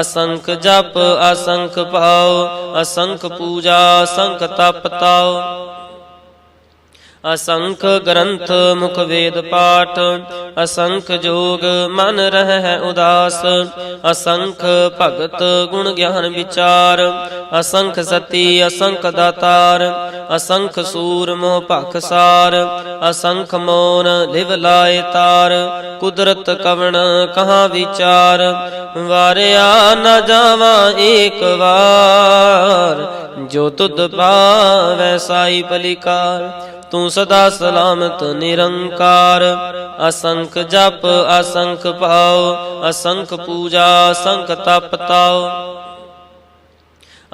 ਅਸੰਖ ਜਪ ਅਸੰਖ ਭਾਉ ਅਸੰਖ ਪੂਜਾ ਅਸੰਖ ਤਪ ਤਾਉ। ਅਸੰਖ ਗ੍ਰੰਥ ਮੁਖ ਵੇਦ ਪਾਠ, ਅਸੰਖ ਜੋਗ ਮਨ ਰਹਿ ਉਦਾਸ, ਅਸੰਖ ਭਗਤ ਗੁਣ ਗਿਆਨ ਵਿਚਾਰ, ਅਸੰਖ ਸਤੀ ਅਸੰਖ ਦਾਤਾਰ, ਅਸੰਖ ਸੂਰ ਮੋਹ ਭਖਸਾਰ ਅਸੰਖ ਮੋਨ ਲਿਵ ਲਾਏ ਤਾਰ, ਕੁਦਰਤ ਕਵਣ ਕਹਾ ਵਿਚਾਰ, ਵਾਰਿਆ ਨਾ ਜਾਵਾਂ ਏਕ ਵਾਰ, ਜੋ ਤੁਧ ਪਾਵੈ ਸਾਈ ਬਲਿਕਾਰ ਤੂੰ ਸਦਾ ਸਲਾਮਤ ਨਿਰੰਕਾਰ। ਅਸੰਖ ਜਪ ਅਸੰਖ ਭਾਉ ਅਸੰਖ ਪੂਜਾ ਅਸੰਖ ਤਪ ਤਾਉ।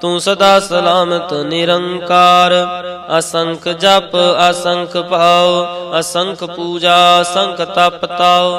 ਤੂੰ ਸਦਾ ਸਲਾਮਤ ਨਿਰੰਕਾਰ। ਅਸੰਖ ਜਪ ਅਸੰਖ ਭਾਉ ਅਸੰਖ ਪੂਜਾ ਅਸੰਖ ਤਪ ਤਾਉ।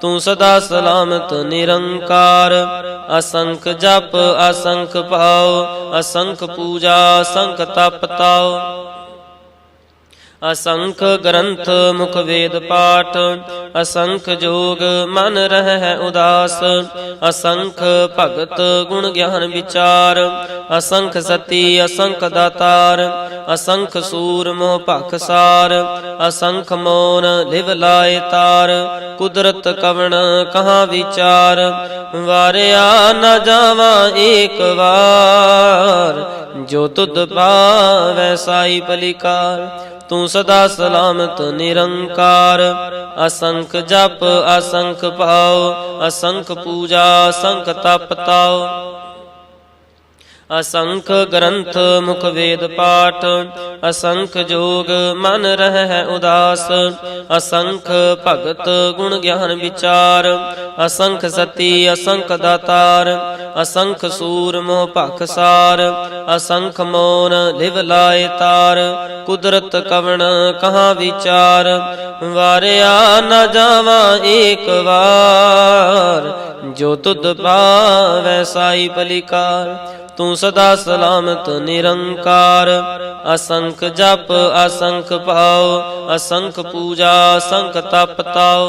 ਤੂੰ ਸਦਾ ਸਲਾਮਤ ਨਿਰੰਕਾਰ। ਅਸੰਖ ਜਪ ਅਸੰਖ ਭਾਉ ਅਸੰਖ ਪੂਜਾ ਅਸੰਖ ਤਪ ਤਾਉ। ਅਸੰਖ ਗ੍ਰੰਥ ਮੁਖ ਵੇਦ ਪਾਠ, ਅਸੰਖ ਜੋਗ ਮਨ ਰਹਿ ਉਦਾਸ, ਅਸੰਖ ਭਗਤ ਗੁਣ ਗਿਆਨ ਵਿਚਾਰ, ਅਸੰਖ ਸਤੀ, ਅਸੰਖ ਦਾਤਾਰ, ਅਸੰਖ ਸੂਰ ਮੋਹ ਭਖਸਾਰ ਅਸੰਖ ਮੋਨ ਲਿਵ ਲਾਏ ਤਾਰ, ਕੁਦਰਤ ਕਵਣ ਕਹਾ ਵਿਚਾਰ, ਵਾਰਿਆ ਨਾ ਜਾਵਾਂ ਏਕ ਵਾਰ, ਜੋ ਤੁਧ ਪਾਵੈ ਸਾਈ ਬਲਿਕਾਰ। ਤੂੰ ਸਦਾ ਸਲਾਮਤ ਨਿਰੰਕਾਰ। ਅਸੰਖ ਜਪ ਅਸੰਖ ਭਾਉ ਅਸੰਖ ਪੂਜਾ ਅਸੰਖ ਤਪ ਤਾਉ ਅਸੰਖ ਗ੍ਰੰਥ ਮੁਖ ਵੇਦ ਪਾਠ, ਅਸੰਖ ਜੋਗ ਮਨ ਰਹਿ ਉਦਾਸ, ਅਸੰਖ ਭਗਤ ਗੁਣ ਗਿਆਨ ਵਿਚਾਰ, ਅਸੰਖ ਸਤੀ, ਅਸੰਖ ਦਾਤਾਰ, ਅਸੰਖ ਸੂਰ ਮੋਹ ਭਖਸਾਰ ਅਸੰਖ ਮੋਨ ਲਿਵ ਲਾਏ ਤਾਰ, ਕੁਦਰਤ ਕਵਣ ਕਹਾ ਵਿਚਾਰ, ਵਾਰਿਆ ਨਾ ਜਾਵਾਂ ਏਕ ਵਾਰ, ਜੋ ਤੁਧ ਪਾਵੈ ਸਾਈ ਬਲਿਕਾਰ ਤੂੰ ਸਦਾ ਸਲਾਮਤ ਨਿਰੰਕਾਰ। ਅਸੰਖ ਜਪ ਅਸੰਖ ਭਾਉ ਅਸੰਖ ਪੂਜਾ ਅਸੰਖ ਤਪ ਤਾਉ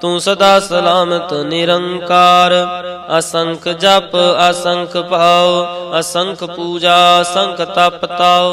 ਤੂੰ ਸਦਾ ਸਲਾਮਤ ਨਿਰੰਕਾਰ। ਅਸੰਖ ਜਪ ਅਸੰਖ ਭਾਉ ਅਸੰਖ ਪੂਜਾ ਅਸੰਖ ਤਪ ਤਾਉ।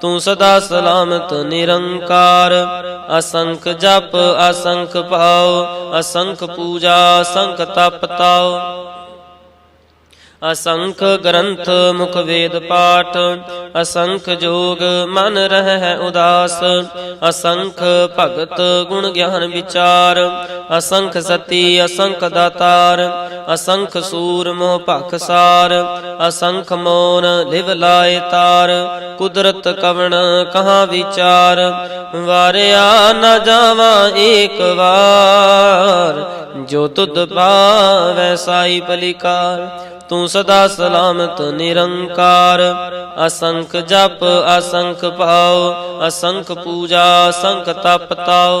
ਤੂੰ ਸਦਾ ਸਲਾਮਤ ਨਿਰੰਕਾਰ। ਅਸੰਖ ਜਪ ਅਸੰਖ ਭਾਉ ਅਸੰਖ ਪੂਜਾ ਅਸੰਖ ਤਪ ਤਾਉ। ਅਸੰਖ ਗ੍ਰੰਥ ਮੁਖ ਵੇਦ ਪਾਠ, ਅਸੰਖ ਜੋਗ ਮਨ ਰਹਿ ਉਦਾਸ, ਅਸੰਖ ਭਗਤ ਗੁਣ ਗਿਆਨ ਵਿਚਾਰ, ਅਸੰਖ ਸਤੀ, ਅਸੰਖ ਦਾਤਾਰ, ਅਸੰਖ ਸੂਰ ਮੋਹ ਭਖਸਾਰ ਅਸੰਖ ਮੋਨ ਲਿਵ ਲਾਏ ਤਾਰ, ਕੁਦਰਤ ਕਵਣ ਕਹਾ ਵਿਚਾਰ, ਵਾਰਿਆ ਨਾ ਜਾਵਾਂ ਏਕ ਵਾਰ, ਜੋ ਤੁਧ ਪਾਵੈ ਸਾਈ ਬਲਿਕਾਰ ਤੂੰ ਸਦਾ ਸਲਾਮਤ ਨਿਰੰਕਾਰ। ਅਸੰਖ ਜਪ ਅਸੰਖ ਭਾਉ ਅਸੰਖ ਪੂਜਾ ਅਸੰਖ ਤਪ ਤਾਉ।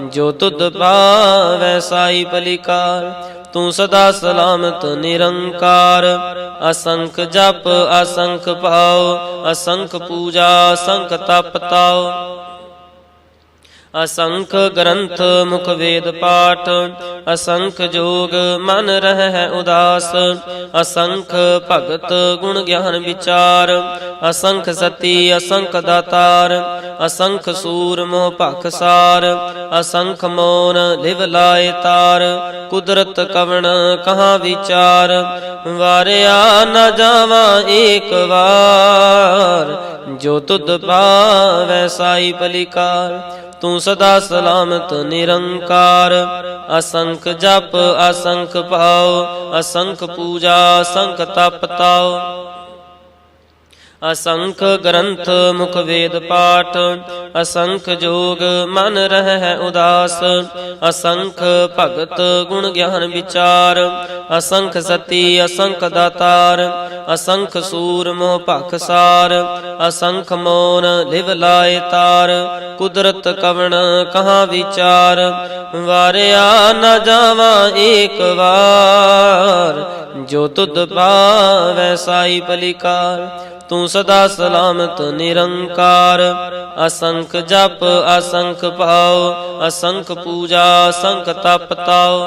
ਜੋ ਤੁਧ ਪਾਵੈ ਸਾਈ ਬਲਿਕਾਰ, ਤੂੰ ਸਦਾ ਸਲਾਮਤ ਨਿਰੰਕਾਰ। ਅਸੰਖ ਜਪ, ਅਸੰਖ ਭਾਉ, ਅਸੰਖ ਪੂਜਾ, ਅਸੰਖ ਤਪ ਤਾਉ। ਅਸੰਖ ਗ੍ਰੰਥ ਮੁਖ ਵੇਦ ਪਾਠ, ਅਸੰਖ ਜੋਗ ਮਨ ਰਹਿ ਉਦਾਸ, ਅਸੰਖ ਭਗਤ ਗੁਣ ਗਿਆਨ ਵਿਚਾਰ, ਅਸੰਖ ਸਤੀ, ਅਸੰਖ ਦਾਤਾਰ, ਅਸੰਖ ਸੂਰ ਮੋਹ ਭਖਸਾਰ ਅਸੰਖ ਮੋਨ ਲਿਵ ਲਾਏ ਤਾਰ, ਕੁਦਰਤ ਕਵਣ ਕਹਾ ਵਿਚਾਰ, ਵਾਰਿਆ ਨਾ ਜਾਵਾਂ ਏਕ ਵਾਰ, ਜੋ ਤੁਧ ਪਾਵੈ ਸਾਈ ਬਲਿਕਾਰ ਤੂੰ ਸਦਾ ਸਲਾਮਤ ਨਿਰੰਕਾਰ। ਅਸੰਖ ਜਪ ਅਸੰਖ ਭਾਉ ਅਸੰਖ ਪੂਜਾ ਅਸੰਖ ਤਪ ਤਾਉ ਅਸੰਖ ਗ੍ਰੰਥ ਮੁਖ ਵੇਦ ਪਾਠ, ਅਸੰਖ ਜੋਗ ਮਨ ਰਹਿ ਉਦਾਸ, ਅਸੰਖ ਭਗਤ ਗੁਣ ਗਿਆਨ ਵਿਚਾਰ, ਅਸੰਖ ਸਤੀ ਅਸੰਖ ਦਾਤਾਰ, ਅਸੰਖ ਸੂਰ ਮੋਹ ਭਖਸਾਰ ਅਸੰਖ ਮੋਨ ਲਿਵ ਲਾਏ ਤਾਰ, ਕੁਦਰਤ ਕਵਣ ਕਹਾ ਵਿਚਾਰ, ਵਾਰਿਆ ਨਾ ਜਾਵਾਂ ਏਕ ਵਾਰ, ਜੋ ਤੁਧ ਪਾਵੈ ਸਾਈ ਬਲਿਕਾਰ ਤੂੰ ਸਦਾ ਸਲਾਮਤ ਨਿਰੰਕਾਰ। ਅਸੰਖ ਜਪ ਅਸੰਖ ਭਾਉ ਅਸੰਖ ਪੂਜਾ ਅਸੰਖ ਤਪ ਤਾਉ।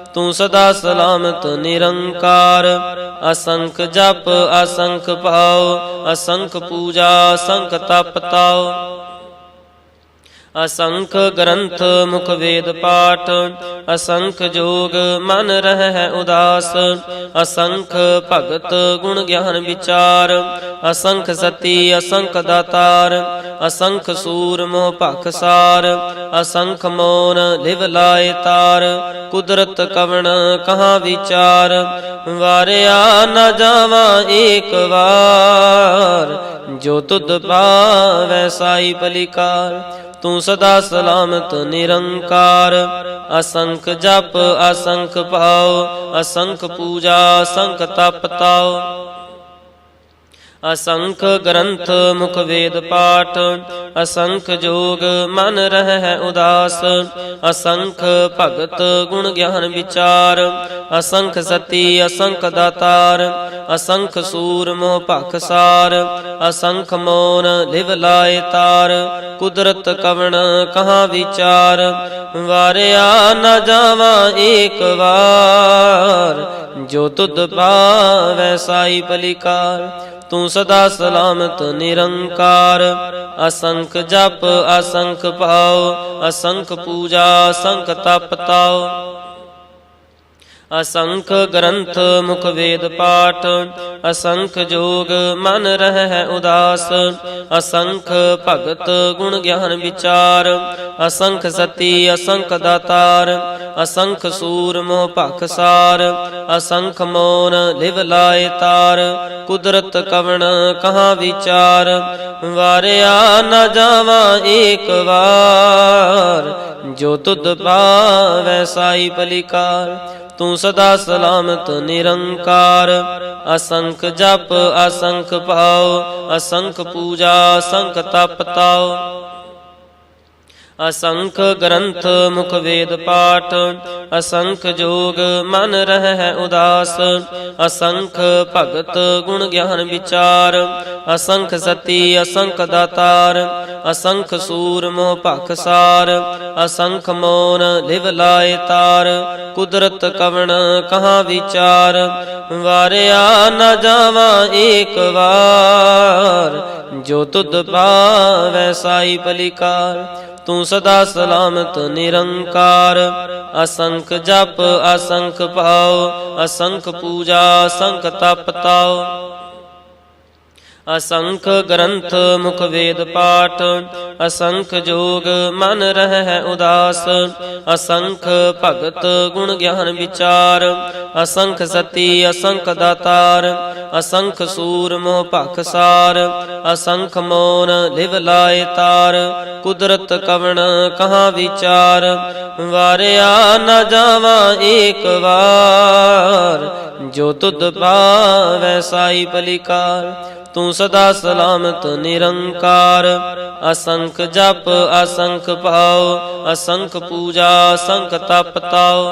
ਤੂੰ ਸਦਾ ਸਲਾਮਤ ਨਿਰੰਕਾਰ। ਅਸੰਖ ਜਪ ਅਸੰਖ ਭਾਉ ਅਸੰਖ ਪੂਜਾ ਅਸੰਖ ਤਪ ਤਾਉ। ਅਸੰਖ ਗ੍ਰੰਥ ਮੁਖ ਵੇਦ ਪਾਠ, ਅਸੰਖ ਜੋਗ ਮਨ ਰਹਿ ਉਦਾਸ, ਅਸੰਖ ਭਗਤ ਗੁਣ ਗਿਆਨ ਵਿਚਾਰ, ਅਸੰਖ ਸਤੀ, ਅਸੰਖ ਦਾਤਾਰ, ਅਸੰਖ ਸੂਰ ਮੋਹ ਭਖਸਾਰ ਅਸੰਖ ਮੋਨ ਲਿਵ ਲਾਏ ਤਾਰ, ਕੁਦਰਤ ਕਵਣ ਕਹਾ ਵਿਚਾਰ, ਵਾਰਿਆ ਨਾ ਜਾਵਾਂ ਏਕ ਵਾਰ, ਜੋ ਤੁਧ ਪਾਵੈ ਸਾਈ ਬਲਿਕਾਰ ਤੂੰ ਸਦਾ ਸਲਾਮਤ ਨਿਰੰਕਾਰ। ਅਸੰਖ ਜਪ ਅਸੰਖ ਭਾਉ ਅਸੰਖ ਪੂਜਾ ਅਸੰਖ ਤਪ ਤਾਉ। ਅਸੰਖ ਗ੍ਰੰਥ ਮੁਖ ਵੇਦ ਪਾਠ, ਅਸੰਖ ਜੋਗ ਮਨ ਰਹਿ ਉਦਾਸ, ਅਸੰਖ ਭਗਤ ਗੁਣ ਗਿਆਨ ਵਿਚਾਰ, ਅਸੰਖ ਸਤੀ, ਅਸੰਖ ਦਾਤਾਰ, ਅਸੰਖ ਸੂਰ ਮੋਹ ਭਖਸਾਰ ਅਸੰਖ ਮੋਨ ਲਿਵ ਲਾਏ ਤਾਰ, ਕੁਦਰਤ ਕਵਣ ਕਹਾ ਵਿਚਾਰ, ਵਾਰਿਆ ਨਾ ਜਾਵਾਂ ਏਕ ਵਾਰ, ਜੋ ਤੁਧ ਪਾਵੈ ਸਾਈ ਬਲਿਕਾਰ। ਤੂੰ ਸਦਾ ਸਲਾਮਤ ਨਿਰੰਕਾਰ। ਅਸੰਖ ਜਪ ਅਸੰਖ ਭਾਉ ਅਸੰਖ ਪੂਜਾ ਅਸੰਖ ਤਪ ਤਾਉ ਅਸੰਖ ਗ੍ਰੰਥ ਮੁਖ ਵੇਦ ਪਾਠ, ਅਸੰਖ ਜੋਗ ਮਨ ਰਹਿ ਹੈ ਉਦਾਸ, ਅਸੰਖ ਭਗਤ ਗੁਣ ਗਿਆਨ ਵਿਚਾਰ, ਅਸੰਖ ਸਤੀ, ਅਸੰਖ ਦਾਤਾਰ, ਅਸੰਖ ਸੂਰ ਮੋਹ ਭਖਸਾਰ ਅਸੰਖ ਮੋਨ ਲਿਵ ਲਾਏ ਤਾਰ, ਕੁਦਰਤ ਕਵਣ ਕਹਾ ਵਿਚਾਰ, ਵਾਰਿਆ ਨਾ ਜਾਵਾਂ ਏਕ ਵਾਰ, ਜੋ ਤੁਧ ਪਾਵੈ ਸਾਈ ਬਲਿਕਾਰ ਤੂੰ ਸਦਾ ਸਲਾਮਤ ਨਿਰੰਕਾਰ। ਅਸੰਖ ਜਪ ਅਸੰਖ ਭਾਉ ਅਸੰਖ ਪੂਜਾ ਅਸੰਖ ਤਪ ਤਾਉ ਅਸੰਖ ਗ੍ਰੰਥ ਮੁਖ ਵੇਦ ਪਾਠ, ਅਸੰਖ ਜੋਗ ਮਨ ਰਹਿ ਉਦਾਸ, ਅਸੰਖ ਭਗਤ ਗੁਣ ਗਿਆਨ ਵਿਚਾਰ, ਅਸੰਖ ਸਤੀ ਅਸੰਖ ਦਾਤਾਰ, ਅਸੰਖ ਸੂਰ ਮੋਹ ਭਖਸਾਰ ਅਸੰਖ ਮੋਨ ਲਿਵ ਲਾਏ ਤਾਰ, ਕੁਦਰਤ ਕਵਣ ਕਹਾ ਵਿਚਾਰ, ਵਾਰਿਆ ਨਾ ਜਾਵਾਂ ਏਕ ਵਾਰ, ਜੋ ਤੁਧ ਪਾਵੈ ਸਾਈ ਬਲਿਕਾਰ। ਤੂੰ ਸਦਾ ਸਲਾਮਤ ਨਿਰੰਕਾਰ। ਅਸੰਖ ਜਪ ਅਸੰਖ ਭਾਉ ਅਸੰਖ ਪੂਜਾ ਅਸੰਖ ਤਪ ਤਾਉ। ਅਸੰਖ ਗ੍ਰੰਥ ਮੁਖ ਵੇਦ ਪਾਠ, ਅਸੰਖ ਜੋਗ ਮਨ ਰਹਿ ਉਦਾਸ, ਅਸੰਖ ਭਗਤ ਗੁਣ ਗਿਆਨ ਵਿਚਾਰ, ਅਸੰਖ ਸਤੀ ਅਸੰਖ ਦਾਤਾਰ, ਅਸੰਖ ਸੂਰ ਮੋਹ ਭਖਸਾਰ ਅਸੰਖ ਮੋਨ ਲਿਵ ਲਾਏ ਤਾਰ, ਕੁਦਰਤ ਕਵਣ ਕਹਾ ਵਿਚਾਰ, ਵਾਰਿਆ ਨਾ ਜਾਵਾਂ ਏਕ ਵਾਰ, ਜੋ ਤੁਧ ਪਾਵੈ ਸਾਈ ਬਲਿਕਾਰ ਤੂੰ ਸਦਾ ਸਲਾਮਤ ਨਿਰੰਕਾਰ। ਅਸੰਖ ਜਪ ਅਸੰਖ ਭਾਉ ਅਸੰਖ ਪੂਜਾ ਅਸੰਖ ਤਪ ਤਾਉ।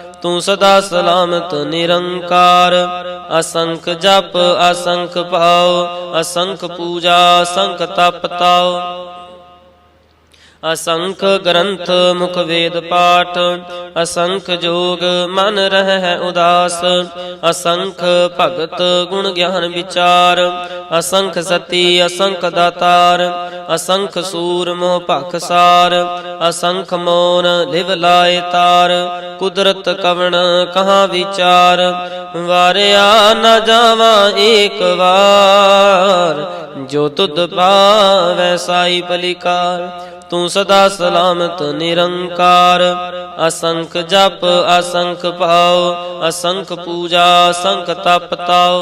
ਤੂੰ ਸਦਾ ਸਲਾਮਤ ਨਿਰੰਕਾਰ। ਅਸੰਖ ਜਪ ਅਸੰਖ ਭਾਉ ਅਸੰਖ ਪੂਜਾ ਅਸੰਖ ਤਪ ਤਾਉ। ਅਸੰਖ ਗ੍ਰੰਥ ਮੁਖ ਵੇਦ ਪਾਠ, ਅਸੰਖ ਜੋਗ ਮਨ ਰਹਿ ਹੈ ਉਦਾਸ, ਅਸੰਖ ਭਗਤ ਗੁਣ ਗਿਆਨ ਵਿਚਾਰ, ਅਸੰਖ ਸਤੀ, ਅਸੰਖ ਦਾਤਾਰ, ਅਸੰਖ ਸੂਰ ਮੋਹ ਭਖਸਾਰ ਅਸੰਖ ਮੋਨ ਲਿਵ ਲਾਏ ਤਾਰ, ਕੁਦਰਤ ਕਵਣ ਕਹਾ ਵਿਚਾਰ, ਵਾਰਿਆ ਨਾ ਜਾਵਾਂ ਏਕ ਵਾਰ ਜੋ ਤੁਧ ਪਾਵੈ ਸਾਈ ਬਲਿਕਾਰ, ਤੂੰ ਸਦਾ ਸਲਾਮਤ ਨਿਰੰਕਾਰ। ਅਸੰਖ ਜਪ, ਅਸੰਖ ਭਾਉ, ਅਸੰਖ ਪੂਜਾ, ਅਸੰਖ ਤਪ ਤਾਉ।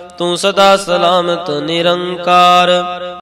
ਤੂੰ ਸਦਾ ਸਲਾਮਤ ਨਿਰੰਕਾਰ।